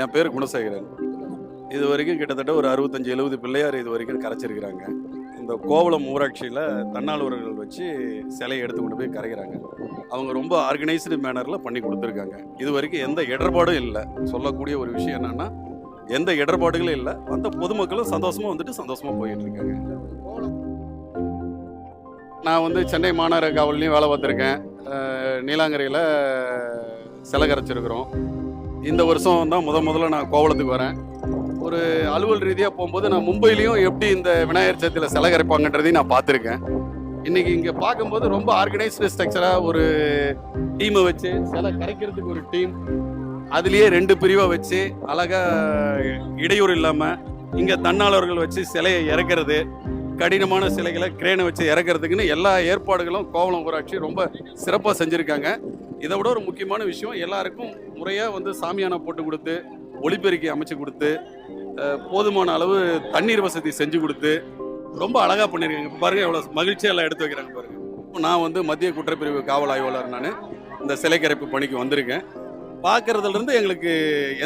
என் பேர் குணசேகரன். இது வரைக்கும் கிட்டத்தட்ட ஒரு அறுபத்தஞ்சு எழுபது பிள்ளையார் இது வரைக்கும் கரைச்சிருக்கிறாங்க. இந்த கோவளம் ஊராட்சியில் தன்னார்வலர்கள் வச்சு சிலையை எடுத்து கொண்டு போய் கரைகிறாங்க. அவங்க ரொம்ப ஆர்கனைஸ்டு மேனரில் பண்ணி கொடுத்துருக்காங்க. இது வரைக்கும் எந்த இடர்பாடும் இல்லை. சொல்லக்கூடிய ஒரு விஷயம் என்னன்னா எந்த இடர்பாடுகளும் இல்லை. வந்த பொதுமக்களும் சந்தோஷமாக வந்துட்டு சந்தோஷமாக போயிட்டு இருக்காங்க நான் வந்து சென்னை மாநகர காவல்லையும் வேலை பார்த்துருக்கேன். நீலாங்கரையில் சிலை கரைச்சிருக்கிறோம். இந்த வருஷம் தான் முத முதல்ல நான் கோவளத்துக்கு வரேன். ஒரு அலுவல் ரீதியாக போகும்போது நான் மும்பையிலையும் எப்படி இந்த விநாயகர் சதுர்த்தியில் சிலை கரைப்பாங்கன்றதையும் நான் பார்த்துருக்கேன். இன்றைக்கி இங்கே பார்க்கும்போது ரொம்ப ஆர்கனைஸ்டு ஸ்ட்ரக்சராக ஒரு டீமை வச்சு சிலை கரைக்கிறதுக்கு ஒரு டீம் அதுலேயே ரெண்டு பிரிவாக வச்சு அழகாக இடையூறு இல்லாமல் இங்கே தன்னாளர்கள் வச்சு சிலையை இறக்கிறது. கடினமான சிலைகளை கிரேனை வச்சு இறக்கிறதுக்குன்னு எல்லா ஏற்பாடுகளும் கோவளம் ஊராட்சி ரொம்ப சிறப்பாக செஞ்சுருக்காங்க. இதை விட ஒரு முக்கியமான விஷயம் எல்லாருக்கும் முறையாக வந்து சாமியானை போட்டு கொடுத்து ஒளிபெருக்கி அமைச்சு கொடுத்து போதுமான அளவு தண்ணீர் வசதி செஞ்சு கொடுத்து ரொம்ப அழகாக பண்ணியிருக்காங்க பாருங்கள் எவ்வளோ மகிழ்ச்சியெல்லாம் எடுத்து வைக்கிறாங்க பாருங்கள் நான் வந்து மத்திய குற்றப்பிரிவு காவல் ஆய்வாளர் நான் இந்த சிலை கரைப்பு பணிக்கு வந்திருக்கேன். பார்க்குறதுலேருந்து எங்களுக்கு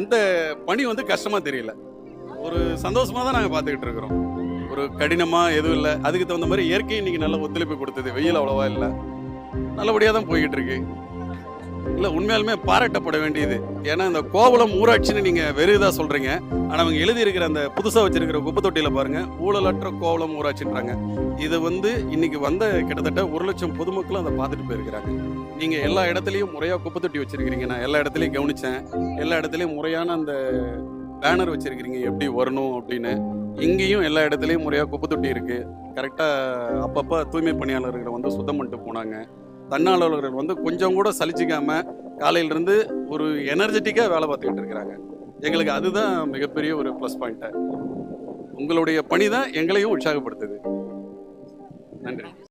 எந்த பணி வந்து கஷ்டமாக தெரியல. ஒரு சந்தோஷமாக தான் நாங்கள் பார்த்துக்கிட்டு இருக்கிறோம். ஒரு கடினமாக எதுவும் இல்லை. அதுக்கு தகுந்த மாதிரி இயற்கை இன்னைக்கு நல்ல ஒத்துழைப்பு கொடுத்தது. வெயில் அவ்வளோவா இல்லை. நல்லபடியாக தான் போய்கிட்டு இருக்கு இல்லை உண்மையாலுமே பாராட்டப்பட வேண்டியது. ஏன்னா இந்த கோவலம் ஊராட்சின்னு நீங்கள் வெறும் இதாக சொல்கிறீங்க ஆனால் அவங்க எழுதியிருக்கிற அந்த புதுசாக வச்சிருக்கிற குப்பை தொட்டியில் பாருங்கள் ஊழலற்ற கோவலம் ஊராட்சின்றாங்க. இது வந்து இன்னைக்கு வந்த கிட்டத்தட்ட ஒரு லட்சம் பொதுமக்களும் அதை பார்த்துட்டு போயிருக்கிறாங்க. நீங்கள் எல்லா இடத்துலையும் முறையாக குப்பை தொட்டி வச்சிருக்கிறீங்க. நான் எல்லா இடத்துலையும் கவனித்தேன் எல்லா இடத்துலையும் முறையான அந்த பேனர் வச்சுருக்கிறீங்க எப்படி வரணும் அப்படின்னு. இங்கேயும் எல்லா இடத்துலையும் முறையாக குப்பை தொட்டி இருக்குது கரெக்டாக அப்பப்போ தூய்மை பணியாளர்கள் வந்து சுத்தம் பண்ணிட்டு போனாங்க. தன்னாளர்கள் வந்து கொஞ்சம் கூட சலிச்சிக்காமல் காலையிலிருந்து ஒரு எனர்ஜெட்டிக்காக வேலை பார்த்துக்கிட்டு இருக்கிறாங்க. எங்களுக்கு அதுதான் மிகப்பெரிய ஒரு ப்ளஸ் பாயிண்ட்டு உங்களுடைய பணி தான் எங்களையும் உற்சாகப்படுத்துது. நன்றி.